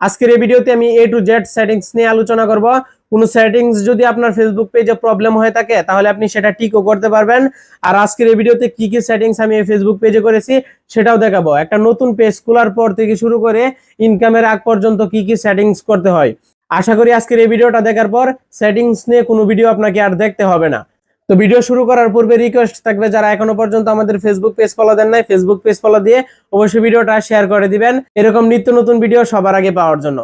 আজকের এই ভিডিওতে আমি এ টু জেড সেটিংস নিয়ে আলোচনা করব। কোনো সেটিংস যদি আপনার ফেসবুক পেজে প্রবলেম হয়ে থাকে, তাহলে আপনি সেটা ঠিকও করতে পারবেন। আর আজকের এই ভিডিওতে কি কি সেটিংস আমি এই ফেসবুক পেজে করেছি, সেটাও দেখাবো। একটা নতুন পেজ খোলার পর থেকে শুরু করে ইনকামের আগ পর্যন্ত কি কি সেটিংস করতে হয়। আশা করি আজকের এই ভিডিওটা দেখার পর সেটিংস নিয়ে কোনো ভিডিও আপনাকে আর দেখতে হবে না। তো ভিডিও শুরু করার পূর্বে রিকোয়েস্ট থাকবে যারা এখনও পর্যন্ত আমাদের ফেসবুক পেজ ফলো দেন নাই ফেসবুক পেজ ফলো দিয়ে অবশ্যই ভিডিওটা শেয়ার করে দিবেন। এরকম নিত্য নতুন ভিডিও সবার আগে পাওয়ার জন্য।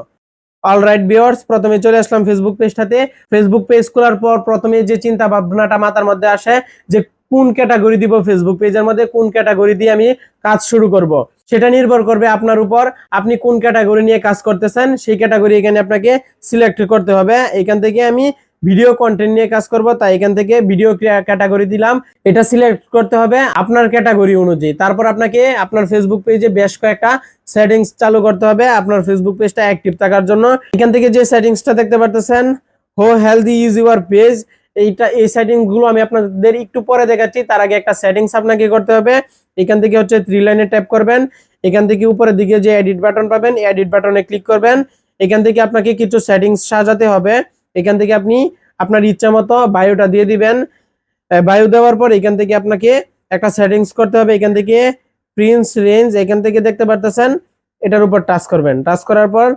অলরাইট ভিউয়ার্স প্রথমে চলে আসলাম ফেসবুক পেজটাতে ফেসবুক পেজ খোলার পর প্রথমে যে চিন্তা ভাবনাটা মাথার মধ্যে আসে যে কোন ক্যাটাগরি দিব ফেসবুক পেজের মধ্যে, কোন ক্যাটাগরি দিয়ে আমি কাজ শুরু করব। সেটা নির্ভর করবে আপনার উপর, আপনি কোন ক্যাটাগরি নিয়ে কাজ করতেছেন, সেই ক্যাটাগরি এখানে আপনাকে সিলেক্ট করতে হবে। এখান থেকে আমি ভিডিও কন্টেন্ট নিয়ে কাজ করব, তাই এখান থেকে ভিডিও ক্যাটাগরি দিলাম। এটা সিলেক্ট করতে হবে আপনার ক্যাটাগরি অনুযায়ী। তারপর আপনাকে আপনার ফেসবুক পেজে বেশ কয়েকটা সেটিংস চালু করতে হবে। আপনার ফেসবুক পেজটা অ্যাক্টিভ থাকার জন্য। এখান থেকে যে সেটিংসটা দেখতে পারতেছেন হো হেলদি ইজ ইউর পেজ এইটা এই সেটিংসগুলো আমি আপনাদের একটু পরে দেখাচ্ছি। তার আগে একটা সেটিংস আপনাকে করতে হবে। এখান থেকে হচ্ছে থ্রি লাইনে ট্যাপ করবেন। এখান থেকে উপরের দিকে যে এডিট বাটন পাবেন এডিট বাটনে ক্লিক করবেন। এখান থেকে আপনাকে কিছু সেটিংস সাজাতে হবে। এখান থেকে আপনি আপনার ইচ্ছা মতো বায়োটা দিয়ে দিবেন। বায়ু দেওয়ার পর এখান থেকে আপনাকে একটা সেটিংস করতে হবে। এখান থেকে প্রিন্স রেঞ্জ এখান থেকে দেখতে পারতেছেন, এটার উপর টাচ করবেন। টাচ করার পর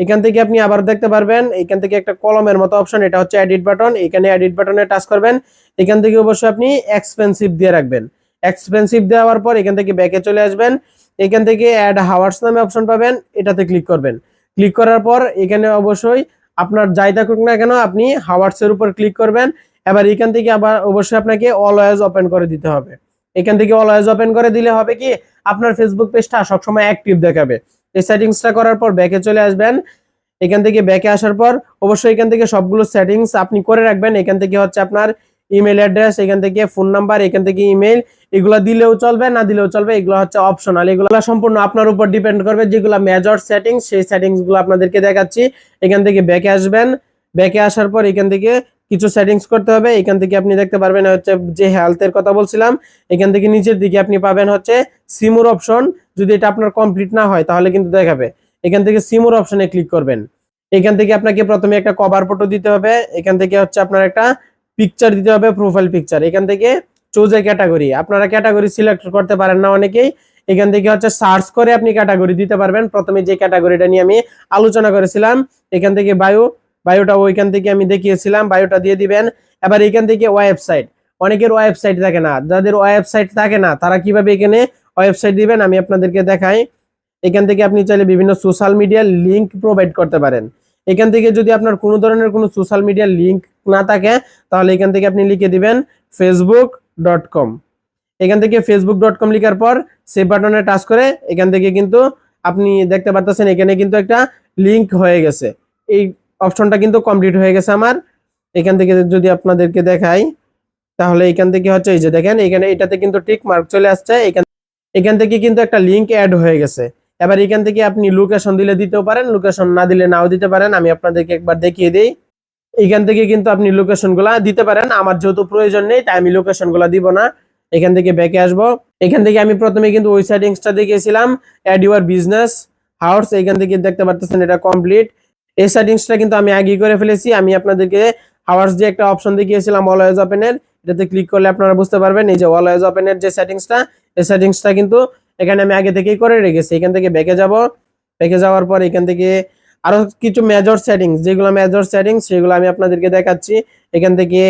এখান থেকে আপনি আবার দেখতে পারবেন, এখান থেকে একটা কলমের মতো অপশন এটা হচ্ছে এডিট বাটন এখানে এডিট বাটনে টাচ করবেন। এখান থেকে অবশ্যই আপনি এক্সপেন্সিভ দিয়ে রাখবেন। এক্সপেন্সিভ দেওয়ার পর এখান থেকে ব্যাকে চলে আসবেন। এখান থেকে অ্যাড হাওয়ার্স নামে অপশন পাবেন, এটাতে ক্লিক করবেন। ক্লিক করার পর এখানে অবশ্যই আপনার যাই থাকুক না কেন, আপনি হাওয়ার্স এর উপর ক্লিক করবেন। এবার এখান থেকে আবার অবশ্যই আপনাকে অলওয়েজ ওপেন করে দিতে হবে। এখান থেকে অলওয়েজ ওপেন করে দিলে হবে কি, আপনার ফেসবুক পেজটা সবসময় অ্যাক্টিভ দেখাবে। এই সেটিংসটা করার পর ব্যাকে চলে আসবেন। এখান থেকে ব্যাকে আসার পর অবশ্যই এখান থেকে সবগুলো সেটিংস আপনি করে রাখবেন। এখান থেকে হচ্ছে আপনার ইমেল অ্যাড্রেস এখান থেকে ফোন নাম্বার এখান থেকে ইমেল এগুলো দিলেও চলবে, না দিলেও চলবে, এগুলো হচ্ছে অপশনাল এগুলো সম্পূর্ণ আপনার উপর ডিপেন্ড করবে, যেগুলো মেজর সেটিংস সেই সেটিংসগুলো আপনাদেরকে দেখাচ্ছি। এখান থেকে ব্যাকে আসবেন ব্যাকে আসার পর এখান থেকে কিছু সেটিংস করতে হবে। এখান থেকে আপনি দেখতে পারবেন হচ্ছে যে হেলথের কথা বলছিলাম, এখান থেকে নিচের দিকে আপনি পাবেন হচ্ছে সিমুর অপশন যদি এটা আপনার কমপ্লিট না হয়, তাহলে কিন্তু দেখাবে। এখান থেকে সিমুর অপশনে ক্লিক করবেন। এখান থেকে আপনাকে প্রথমে একটা কভার ফটো দিতে হবে। এখান থেকে হচ্ছে আপনার একটা পিকচার দিতে হবে প্রোফাইল পিকচার এখান থেকে চুজ এ ক্যাটাগরি আপনারা ক্যাটাগরি সিলেক্ট করতে পারেন না অনেকেই। এখান থেকে হচ্ছে সার্চ করে আপনি ক্যাটাগরি দিতে পারবেন। প্রথমে যে ক্যাটাগরিটা নিয়ে আমি আলোচনা করেছিলাম, এখান থেকে বায়ু বায়োটা ওইখান থেকে আমি দেখিয়েছিলাম বায়োটা দিয়ে দিবেন। এবার এখান থেকে ওয়েবসাইট অনেকের ওয়েবসাইট থাকে না। যাদের ওয়েবসাইট থাকে না, তারা কীভাবে এখানে ওয়েবসাইট দিবেন আমি আপনাদেরকে দেখাই। এখান থেকে আপনি চাইলে বিভিন্ন সোশ্যাল মিডিয়ার লিংক প্রোভাইড করতে পারেন। এখান থেকে যদি আপনার কোনো ধরনের কোনো সোশ্যাল মিডিয়ার লিংক না থাকে, তাহলে এখান থেকে আপনি লিখে দিবেন ফেসবুক ডট কম এখান থেকে ফেসবুক ডট কম লিখার পর সেভ বাটনে টাচ করে এখান থেকে কিন্তু আপনি দেখতে পারতেছেন এখানে কিন্তু একটা লিংক হয়ে গেছে। এই অপশনটা কিন্তু কমপ্লিট হয়ে গেছে আমার। এখান থেকে যদি আপনাদেরকে দেখাই, তাহলে এখান থেকে হচ্ছে এই যে দেখেন, এখানে এটাতে কিন্তু টিক মার্ক চলে আসছে। এখান এখান থেকে কিন্তু একটা লিংক অ্যাড হয়ে গেছে। এবার এখান থেকে আপনি লোকেশন দিলে দিতেও পারেন লোকেশন না দিলে নাও দিতে পারেন। আমি আপনাদেরকে একবার দেখিয়ে দিই। এখান থেকে কিন্তু আপনি লোকেশনগুলা দিতে পারেন। আমার যেহেতু প্রয়োজন নেই, তাই আমি লোকেশনগুলা দিব না। এখান থেকে ব্যাকে আসব। এখান থেকে আমি প্রথমে কিন্তু ওই সেটিংসটা দেখিয়েছিলাম অ্যাড ইউর বিজনেস হাউস এখান থেকে দেখতে পারতেছেন এটা কমপ্লিট এই সেটিংসটা কিন্তু আমি আগে করে ফেলেছি। আমি আপনাদেরকে হাওয়ার্স যে একটা অপশন দেখিয়েছিলাম অলওয়েজ ওপেনের এটাতে ক্লিক করলে আপনারা বুঝতে পারবেন, এই যে অলওয়েজ ওপেনের যে সেটিংসটা এই সেটিংসটা কিন্তু এখানে আমি আগে থেকেই করে রেখেছি। এখান থেকে ব্যাকে যাব। ব্যাকে যাওয়ার পর এখান থেকে আরও কিছু মেজর সেটিংস যেগুলো মেজর সেটিংস সেগুলো আমি আপনাদেরকে দেখাচ্ছি। এখান থেকে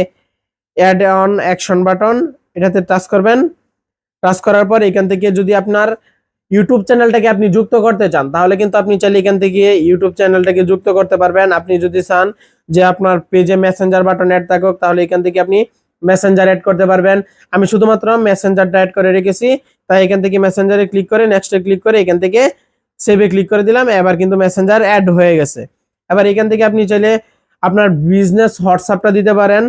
অ্যাড অন অ্যাকশন বাটন এটাতে টাচ করবেন। টাচ করার পর এখান থেকে যদি আপনার ইউটিউব চ্যানেলটাকে আপনি যুক্ত করতে চান, তাহলে কিন্তু আপনি চাইলে এখান থেকে ইউটিউব চ্যানেলটাকে যুক্ত করতে পারবেন। আপনি যদি চান যে আপনার পেজে মেসেঞ্জার বাটন অ্যাড থাকুক, তাহলে এখান থেকে আপনি মেসেঞ্জার অ্যাড করতে পারবেন। আমি শুধুমাত্র মেসেঞ্জারটা অ্যাড করে রেখেছি, তাই এখান থেকে মেসেঞ্জারে ক্লিক করে নেক্সটে ক্লিক করে এখান থেকে সেভে ক্লিক করে দিলাম, এবার কিন্তু মেসেঞ্জার অ্যাড হয়ে গেছে। এবার এখান থেকে আপনি চাইলে আপনার বিজনেস হোয়াটসঅ্যাপটা দিতে পারেন।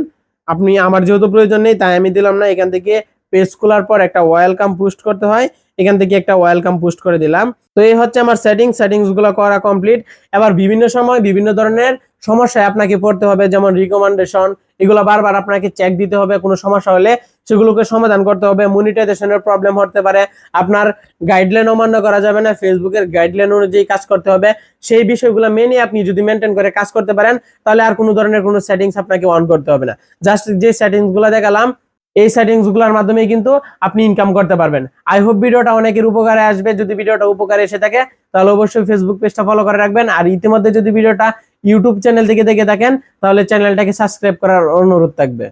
আপনি, আমার যেহেতু প্রয়োজন নেই, তাই আমি দিলাম না। এখান থেকে পেজ খোলার পর একটা ওয়েলকাম পোস্ট করতে হয়। এখান থেকে একটা ওয়েলকাম পোস্ট করে দিলাম। তো এই হচ্ছে আমার সেটিং সেটিংস সেটিংসগুলো করা কমপ্লিট এবার বিভিন্ন সময় বিভিন্ন ধরনের সমস্যায় আপনাকে পড়তে হবে, যেমন রিকমেন্ডেশন এগুলো বারবার আপনাকে চেক দিতে হবে, কোনো সমস্যা হলে সেগুলোকে সমাধান করতে হবে। মনিটাইজেশনের প্রবলেম হতে পারে, আপনার গাইডলাইন অমান্য করা যাবে না ফেসবুকের গাইডলাইন অনুযায়ী কাজ করতে হবে। সেই বিষয়গুলো মেনে আপনি যদি মেনটেন করে কাজ করতে পারেন, তাহলে আর কোনো ধরনের কোনো সেটিংস আপনাকে অন করতে হবে না। জাস্ট যে সেটিংসগুলো দেখালাম এই সেটিংসগুলোর মাধ্যমে কিন্তু আপনি ইনকাম করতে পারবেন। আই হোপ ভিডিওটা অনেকের উপকারে আসবে। যদি ভিডিওটা উপকারে এসে থাকে, তাহলে অবশ্যই ফেসবুক পেজটা ফলো করে রাখবেন। আর ইতিমধ্যে যদি ভিডিওটা ইউটিউব চ্যানেল থেকে দেখে থাকেন, তাহলে চ্যানেলটাকে সাবস্ক্রাইব করার অনুরোধ থাকবে।